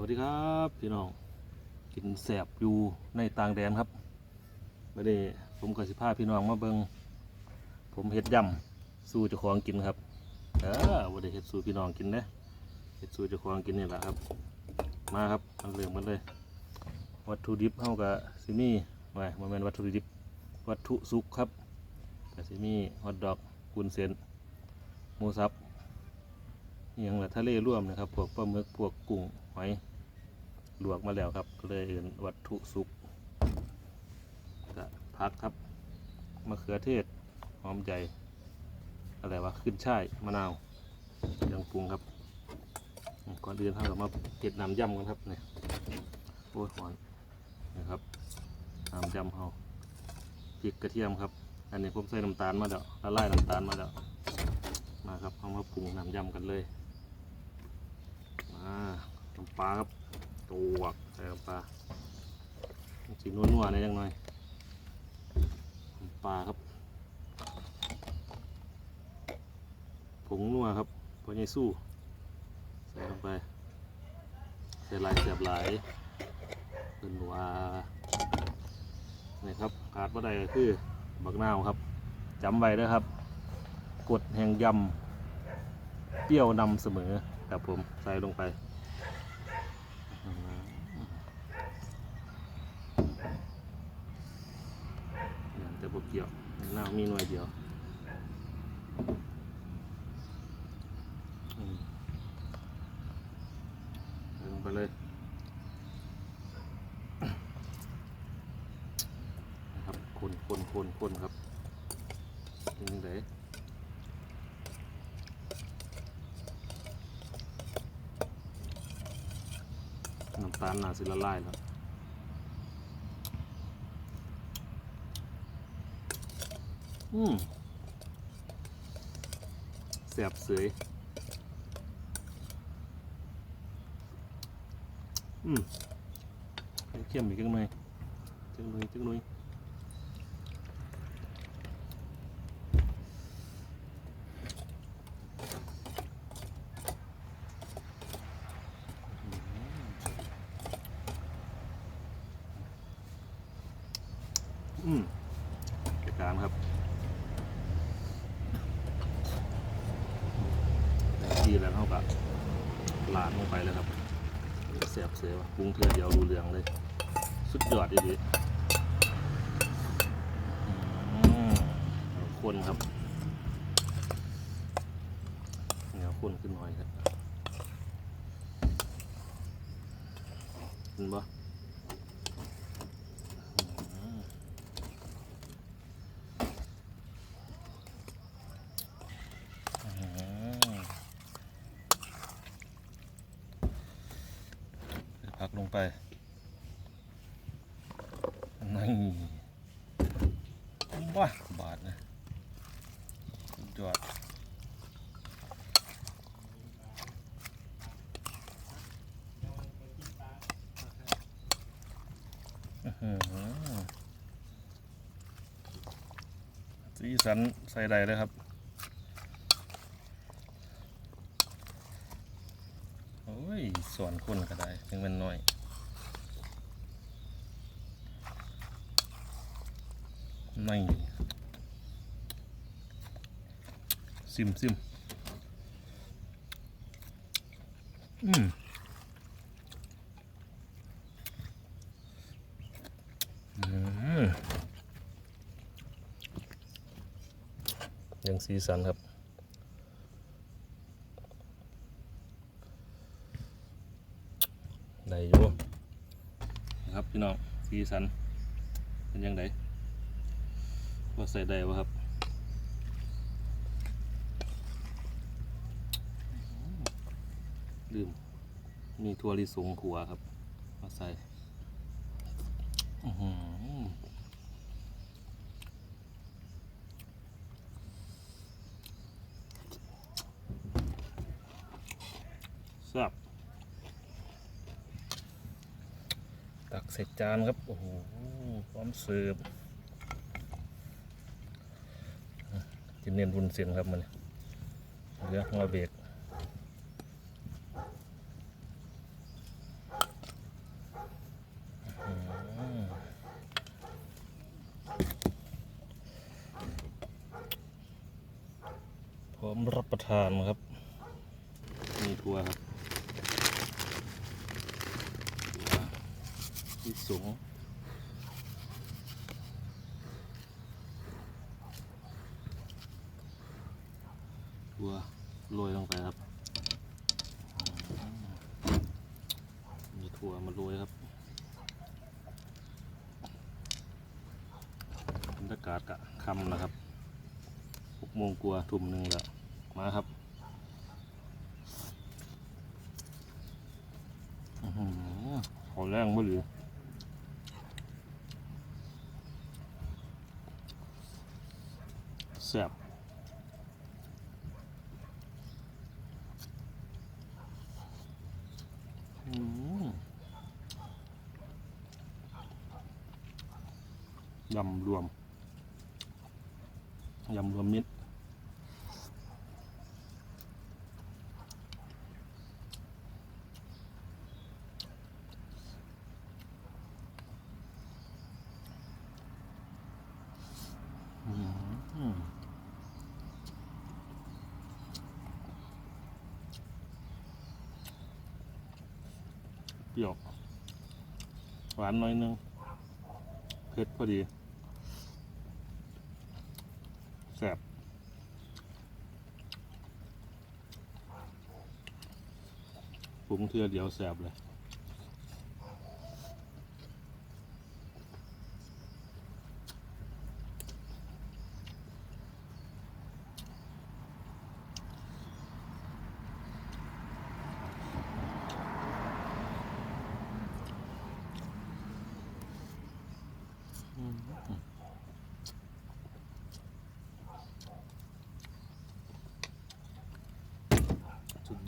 สวัสดีครับพี่น้องกินแสบอยู่ในต่างแดนครับไม่ได้ผมกับสิพาพี่น้องมาเบิงผมเฮ็ดยำสู้เจ้าของกินครับเออวันนี้เฮ็ดสู้พี่น้องกินเด้เฮ็ดสู้เจ้าของกินนี่แหละครับ มาครับมันเริ่มกันเลย วัตถุดิบเฮากับซิมี่ไว้มาเป็นวัตถุดิบวัตถุสุกครับกับซิมี่ฮอทดอกกุนเซนหมูสับ ย่างละทะเลร่วมนะครับ พวกปลาหมึกพวกกุ้งหอยลวกมาแล้วครับเลยเอื่นวัตถุสุกก็พักครับมะเขือเทศหอมใหญ่อะไรวะขึ้นช่ายมะนาวเครื่องปรุงครับก่อนอื่นเรากับมาเก็ดน้ำยำกันครับเนี่ยโอ้ยหอนนะครับน้ำยำเราพริกกระเทียมครับ อันนี้ผมใส่น้ำตาลมาแล้วละลายน้ำตาลมาแล้วมาครับเอามาปรุงน้ำยำกันเลย ปลาครับตวกใส่น้ำปลาสีนัวนัวๆหน่อยจังหน่อยปลาครับผงนัวครับพอใหญ่สู้ใส่ลงไปใส่ลายเสียบหลายเป็นว่านี่ครับขาดว่าใดก็คือบักนาวครับจำไว้ด้วยครับ กดแห่งยำเปรี้ยวนำเสมอครับผมใส่ลงไปอย่างแต่ บกเกี่ยวน้ามีหน่วยเดียวลงไปเลยนะครับคนคนคนคนครับยังไงน้ำตาลน่าสิละลายแล้ว อืมแสบเสยอืมเข้มอีกจังหน่อยจังหน่อยจังหน่อยอืมเกิดการครับ ทีแล้วเท่ากับลาดลงไปเลยครับเสียบเสียวะปรุงเทือเดียวรูเรืองเลย สุดยอดดีดีคนครับเนียวคนขึ้นหน่อยครับเห็นปะ พักลง ไปนี่ว้าบาทนะสุดยอดอือหือสีสันใส่ใดเลยครับ โอ้ย ส่วนคนก็ได้ยังเป็นน้อย นี่ซิมซิมอืมยังสีสันครับได้อยู่ครับพี่น้องสีสันเป็นยังไง ว่าใส่ได้วะครับลืมมีถั่วลิสงขัวครับมาใส่แซ่บตักใส่จานครับ โอ้โห พร้อมเสิร์ฟ กินเน้นวุ้นเสียงครับมันเหลือหัวเบรกพร้อมรับประทานครับ มีถั่วครับที่สูง ทัวโรยลงไปครับมีถั่วมาโรยครับบรรยากาศกะคำนะครับหกโมงกว่าทุ่มหนึ่งแล้วมาครับหอขอแรงบ่หรือแซ่บอื้อ ยำรวม ยำรวมมิตร อืมเป รี้ยว หวานน้อยนึง เผ็ดพอดีแสบปรุงเทือเดียวแสบเลย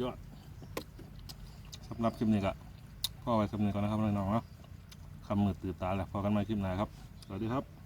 ยอดสำหรับคลิปนี้ก็พอไว้สำเนีก่อนนะครับน้องๆนะคำมือตื่นตาแหละพอกันใหม่คลิปหน้าครับ สวัสดีครับ